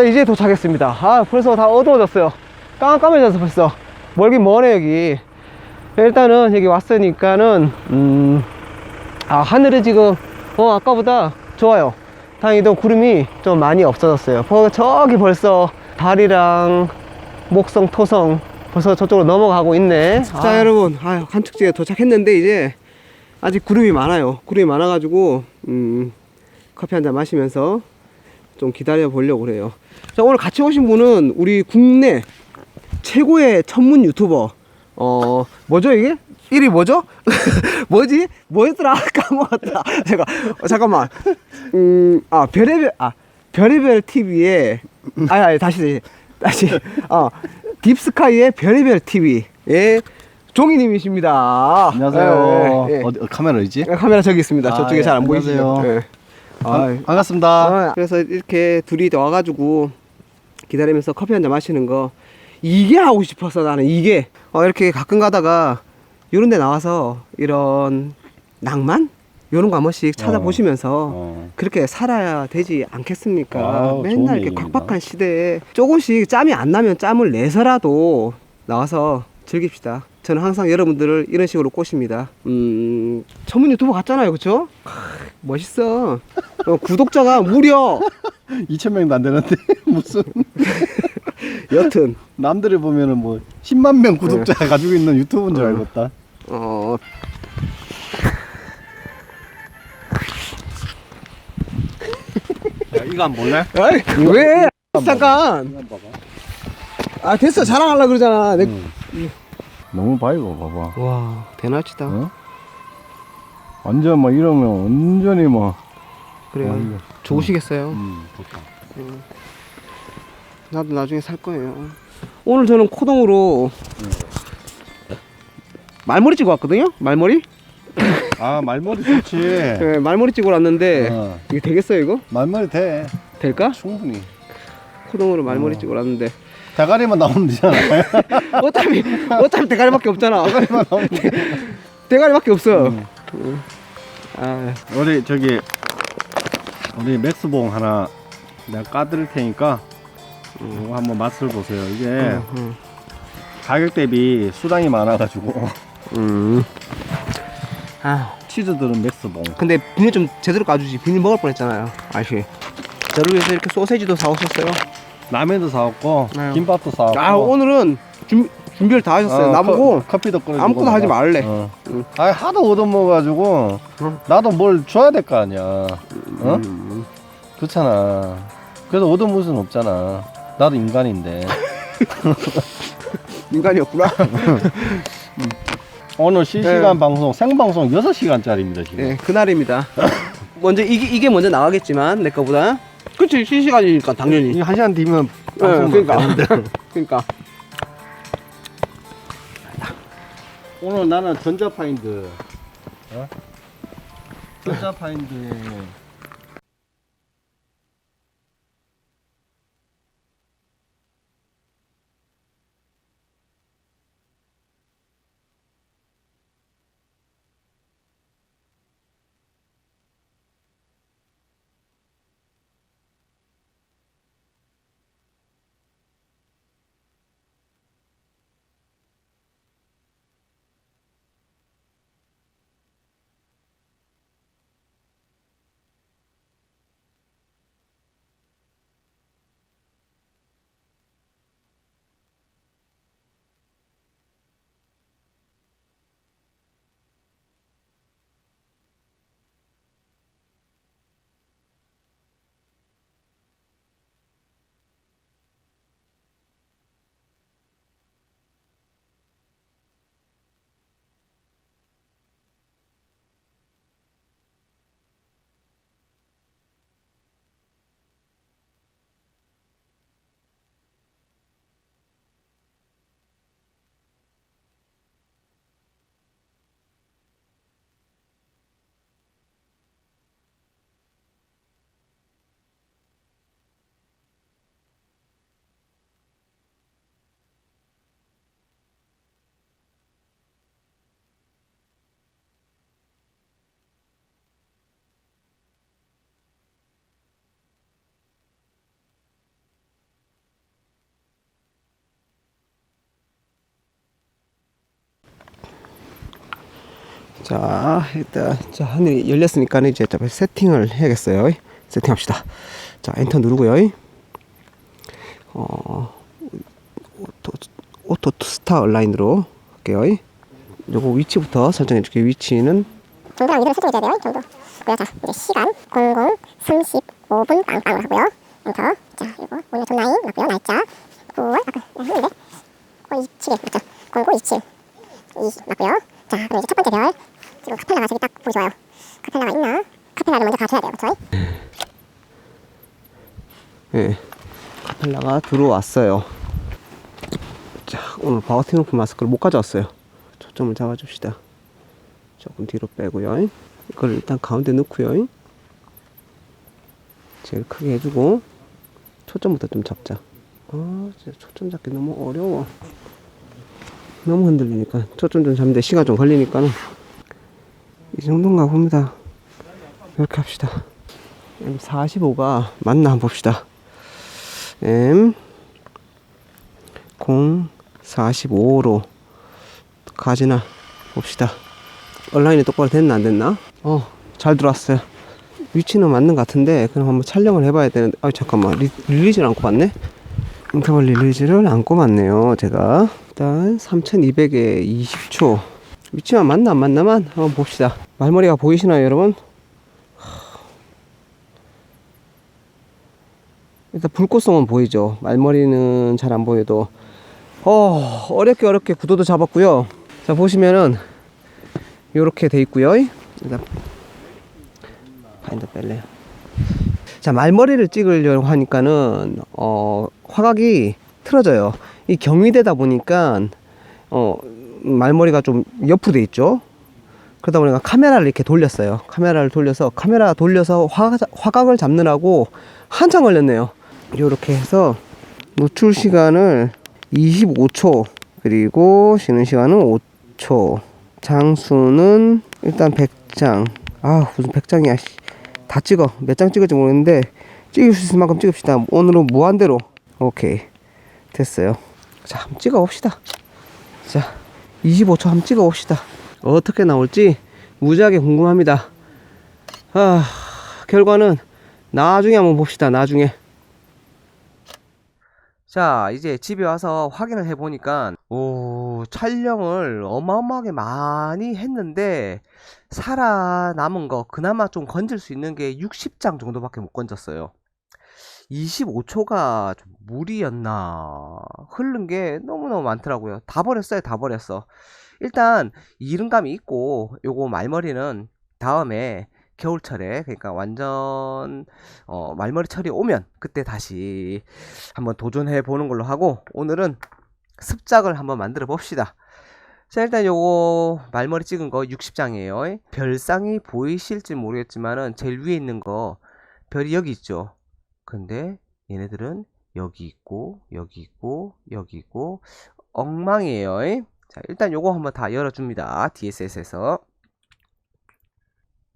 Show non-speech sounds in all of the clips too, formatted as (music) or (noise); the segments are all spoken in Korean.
자 이제 도착했습니다. 아, 벌써 다 어두워졌어요. 깜깜해져서 벌써 멀긴 머네 여기. 일단은 여기 왔으니까는 음, 아 하늘이 지금 어 아까보다 좋아요. 다행히도 구름이 좀 많이 없어졌어요. 어, 저기 벌써 달이랑 목성, 토성 벌써 저쪽으로 넘어가고 있네. 자 여러분, 아, 간축지에 도착했는데 이제 아직 구름이 많아요. 구름이 많아 가지고 음, 커피 한 잔 마시면서 좀 기다려 보려고 그래요. 자 오늘 같이 오신 분은 우리 국내 최고의 천문 유튜버 어 뭐죠 이게? 이름이 뭐죠? (laughs) 뭐지? 뭐였더라? (laughs) 까먹었다. (laughs) 제가 어, 잠깐만. 음 아 별의별 아 별의별 TV에 아니 아니 다시 다시 어 딥스카이의 별의별 TV의 종이님이십니다. 안녕하세요. 예, 예, 예. 어디 어, 카메라 어디지? 카메라 저기 있습니다. 아, 저쪽에 예, 잘 안 보이시죠? 안녕하세요. 예. 아, 반- 반갑습니다. 아, 그래서 이렇게 둘이 와가지고 기다리면서 커피 한 잔 마시는 거 이게 하고 싶었어 나는 이게 어, 이렇게 가끔 가다가 이런 데 나와서 이런 낭만? 이런 거 한 번씩 찾아보시면서 어. 그렇게 살아야 되지 않겠습니까? 아우, 맨날 이렇게 얘기입니다. 각박한 시대에 조금씩 짬이 안 나면 짬을 내서라도 나와서 즐깁시다. 저는 항상 여러분들을 이런 식으로 꼬십니다. 음, 전문 유튜버 같잖아요, 그쵸? 크, 멋있어. 어, 구독자가 무려 (laughs) 2천 명도 안 되는데 (laughs) 무슨 (laughs) 여튼 남들이 보면은 뭐 10만 명 구독자 가지고 있는 유튜브인 줄 알겠다. 어 이거 안 볼래? 아이, 왜? 잠깐. 아 됐어 자랑하려 그러잖아. 내... 너무 바이고 봐봐. 와 대낮이다. 어? 완전 뭐 이러면 완전히 뭐. 그래요. 어이구. 좋으시겠어요. 음, 좋다. 나도 나중에 살 거예요. 오늘 저는 코동으로 말머리 찍어 왔거든요. 말머리? 아 말머리 좋지. (laughs) 네, 말머리 찍어 왔는데 어. 이게 되겠어요 이거? 말머리 돼. 될까? 충분히. 코동으로 말머리 어. 찍어 왔는데 대가리만 나오면 되잖아. 어차피 어차피 대가리밖에 없잖아. 대가리만 나오면 (laughs) 돼. 대가리밖에 없어. 음. 아, 우리 저기 우리 맥스봉 하나 내가 까드릴 테니까 이거 한번 맛을 보세요. 이게 음, 가격 대비 수당이 많아가지고 음. 아, 치즈들은 맥스봉. 근데 비닐 좀 제대로 까주지. 비닐 먹을 뻔했잖아요. 아시. 저를 위해서 이렇게 소세지도 사오셨어요. 라면도 사왔고 아유. 김밥도 사왔고. 아 오늘은 준, 준비를 다 하셨어요. 어, 나보고 커, 커피도 끓여. 아무것도 하지 말래. 어. 응. 아 하도 얻어먹어가지고 응. 나도 뭘 줘야 될 거 아니야. 어? 음. 그렇잖아. 그래서 얻어먹을 수는 없잖아. 나도 인간인데. (laughs) 인간이었구나. (laughs) 오늘 실시간 네. 방송 생방송 6시간짜리입니다 지금. 네, 그날입니다. (laughs) 먼저 이게 이게 먼저 나가겠지만 내 거보다. 그치 실시간이니까 당연히. 이한 시간 뒤면 네, 방송 그러니까. (laughs) 그러니까. 오늘 나는 전자파인드 어? 전자파인드에 자, 일단 자 하늘이 열렸으니까 이제 좀 세팅을 해야겠어요. 세팅합시다. 자, 엔터 누르고요. 어, 오토, 오토 스타 온라인으로 할게요. 요거 위치부터 설정해 줄게요. 위치는 정도랑 이대로 설정해 줘야 돼요. 정도. 자, 이제 시간 00 35분 빵빵을 하고요. 엔터. 자, 이거 오늘 전라인 맞고요. 날짜 9월 아까 했는데 9월 27일 맞죠? 09 27 20 맞고요. 자, 그럼 이제 첫 번째 별 지금 카펠라가 저기 딱 보기 좋아요. 카펠라가 있나? 카펠라를 먼저 가셔야 돼요. 그렇죠? 예, 카펠라가 들어왔어요. 자, 오늘 바우티노프 마스크를 못 가져왔어요. 초점을 잡아줍시다. 조금 뒤로 빼고요. 이걸 일단 가운데 넣고요. 제일 크게 해주고 초점부터 좀 잡자. 아, 진짜 초점 잡기 너무 어려워. 너무 흔들리니까 초점 좀 잡는데 시간 좀 걸리니까는 이 정도인가 봅니다. 이렇게 합시다. M45가 맞나 한번 봅시다. M 045로 가지나 봅시다. 온라인에 똑바로 됐나 안 됐나? 어, 잘 들어왔어요. 위치는 맞는 것 같은데 그럼 한번 촬영을 해봐야 되는데 아 잠깐만 리, 릴리즈를 안고 봤네? 인터벌 릴리즈를 안고 봤네요 제가 일단 3200에 20초 위치만 맞나 안 맞나만 한번 봅시다 말머리가 보이시나요 여러분? 일단 불꽃성은 보이죠. 말머리는 잘 안 보여도 어 어렵게 어렵게 구도도 잡았고요. 자 보시면은 요렇게 돼 있고요. 일단 파인더 뺄래요. 자 말머리를 찍으려고 하니까는 어 화각이 틀어져요. 이 경위되다 보니까 어 말머리가 좀 옆으로 돼 있죠. 그러다 보니까 카메라를 이렇게 돌렸어요. 카메라를 돌려서 카메라 돌려서 화, 화각을 잡느라고 한참 걸렸네요. 이렇게 해서 노출 시간을 25초 그리고 쉬는 시간은 5초. 장수는 일단 100장. 아 무슨 100장이야 다 찍어. 몇 장 찍을지 모르겠는데 찍을 수 있을 만큼 찍읍시다. 오늘은 무한대로. 오케이. 됐어요. 자 한번 찍어 봅시다. 자 25초 한번 찍어 봅시다. 어떻게 나올지 무지하게 궁금합니다. 아 결과는 나중에 한번 봅시다 나중에. 자, 이제 집에 와서 확인을 해보니까, 오, 촬영을 어마어마하게 많이 했는데, 살아남은 거, 그나마 좀 건질 수 있는 게 60장 정도밖에 못 건졌어요. 25초가 좀 무리였나. 흐른 게 너무너무 많더라고요. 다 버렸어요, 다 버렸어. 일단, 이른감이 있고, 요거 말머리는 다음에 겨울철에 그러니까 완전 어, 말머리 철이 오면 그때 다시 한번 도전해 보는 걸로 하고 오늘은 습작을 한번 만들어 봅시다. 자 일단 요거 말머리 찍은 거 60장이에요. 별상이 보이실지 모르겠지만은 제일 위에 있는 거 별이 여기 있죠. 근데 얘네들은 여기 있고 여기 있고 여기 있고. 엉망이에요. 자 일단 요거 한번 다 열어줍니다. DSS에서.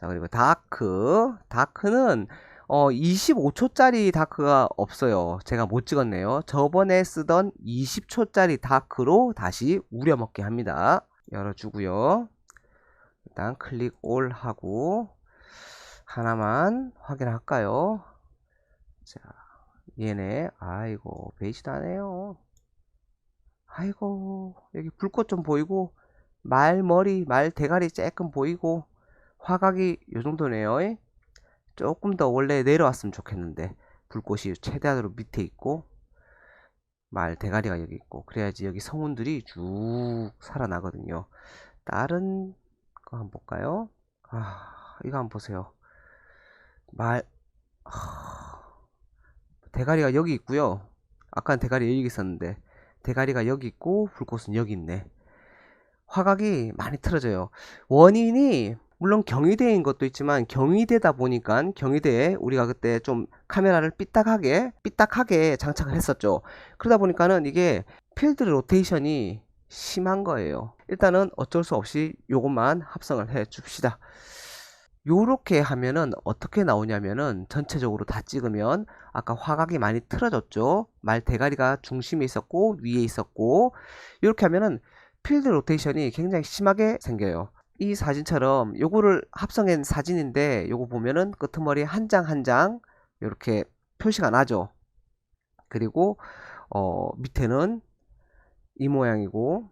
자 그리고 다크. 다크는 어 25초짜리 다크가 없어요. 제가 못 찍었네요. 저번에 쓰던 20초짜리 다크로 다시 우려먹게 합니다. 열어주고요. 일단 클릭 올 하고 하나만 확인할까요 자 얘네 아이고 안해요 아이고 여기 불꽃 좀 보이고 말 머리 말 대가리 쬐끔 보이고 화각이 요 정도네요. 조금 더 원래 내려왔으면 좋겠는데 불꽃이 최대한으로 밑에 있고 말 대가리가 여기 있고 그래야지 여기 성운들이 쭉 살아나거든요. 다른 거 한번 볼까요? 아 이거 한번 보세요. 말 하... 대가리가 여기 있고요. 아까 대가리 여기 있었는데 대가리가 여기 있고 불꽃은 여기 있네. 화각이 많이 틀어져요. 원인이 물론 경희대인 것도 있지만 경희대다 보니까 경희대에 우리가 그때 좀 카메라를 삐딱하게 삐딱하게 장착을 했었죠. 그러다 보니까는 이게 필드 로테이션이 심한 거예요. 일단은 어쩔 수 없이 요것만 합성을 해 줍시다. 요렇게 하면은 어떻게 나오냐면은 전체적으로 다 찍으면 아까 화각이 많이 틀어졌죠. 말 대가리가 중심에 있었고 위에 있었고 이렇게 하면은 필드 로테이션이 굉장히 심하게 생겨요. 이 사진처럼 요거를 합성한 사진인데 요거 보면은 끄트머리 한 장 한 장 이렇게 표시가 나죠. 그리고 어 밑에는 이 모양이고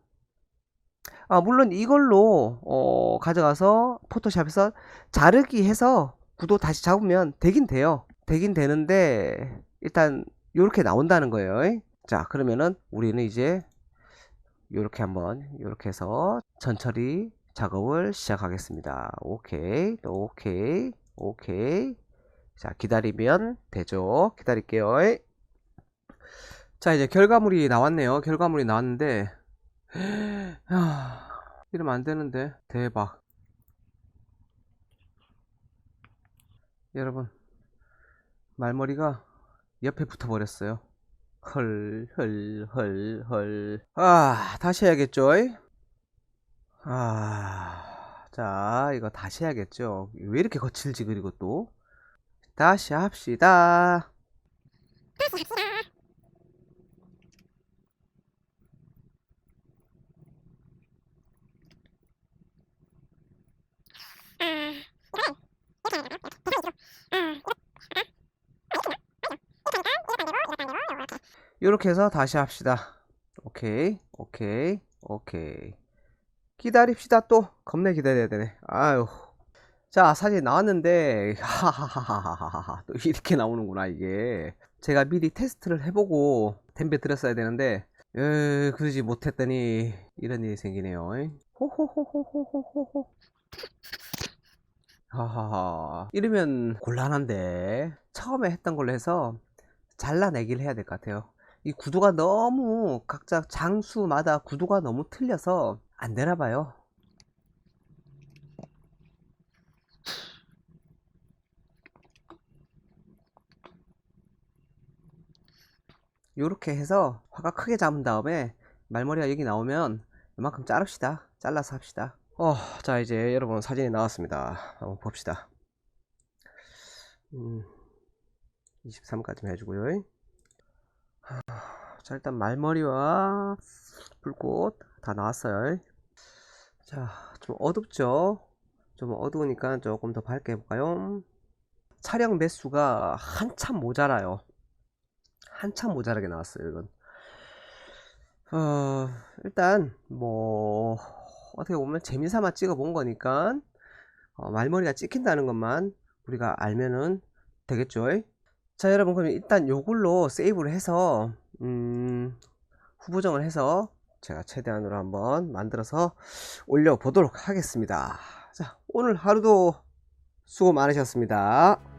아 물론 이걸로 어 가져가서 포토샵에서 자르기 해서 구도 다시 잡으면 되긴 돼요. 되긴 되는데 일단 요렇게 나온다는 거예요. 자 그러면은 우리는 이제 요렇게 한번 요렇게 해서 천천히 작업을 시작하겠습니다. 오케이, 또 오케이, 오케이. 자, 기다리면 되죠. 기다릴게요. 자, 이제 결과물이 나왔네요. 결과물이 나왔는데, 하, 이러면 안 되는데. 대박. 여러분, 말머리가 옆에 붙어버렸어요. 헐, 헐, 헐, 헐. 아, 다시 해야겠죠? 아, 자, 이거 다시 해야겠죠. 왜 이렇게 거칠지, 그리고 또. 다시 합시다. (laughs) 이렇게 해서 다시 합시다. 오케이, 오케이, 오케이. 기다립시다 또. 겁내 기다려야 되네. 아유. 자 사진 나왔는데 (laughs) 하하하하하하 또 이렇게 나오는구나 이게. 제가 미리 테스트를 해보고 댐벼 드렸어야 되는데 에 그러지 못했더니 이런 일이 생기네요. 호호호호호호호. 하하하. 이러면 곤란한데. 처음에 했던 걸로 해서 잘라내기를 해야 될 것 같아요 이 구도가 너무 각자 장수마다 구도가 너무 틀려서 안 되나 봐요. 요렇게 해서 화가 크게 잡은 다음에 말머리가 여기 나오면 이만큼 자릅시다. 잘라서 합시다. 어, 자 이제 여러분 사진이 나왔습니다. 한번 봅시다. 음, 23까지 해주고요. 하, 자 일단 말머리와 불꽃 다 나왔어요. 자, 좀 어둡죠? 좀 어두우니까 조금 더 밝게 해볼까요? 촬영 매수가 한참 모자라요. 한참 모자라게 나왔어요, 이건. 어, 일단, 뭐, 어떻게 보면 재미삼아 찍어 본 거니까, 어, 말머리가 찍힌다는 것만 우리가 알면은 되겠죠? 자, 여러분, 그럼 일단 요걸로 세이브를 해서, 음, 후보정을 해서 제가 최대한으로 한번 만들어서 올려 보도록 하겠습니다. 자, 오늘 하루도 수고 많으셨습니다.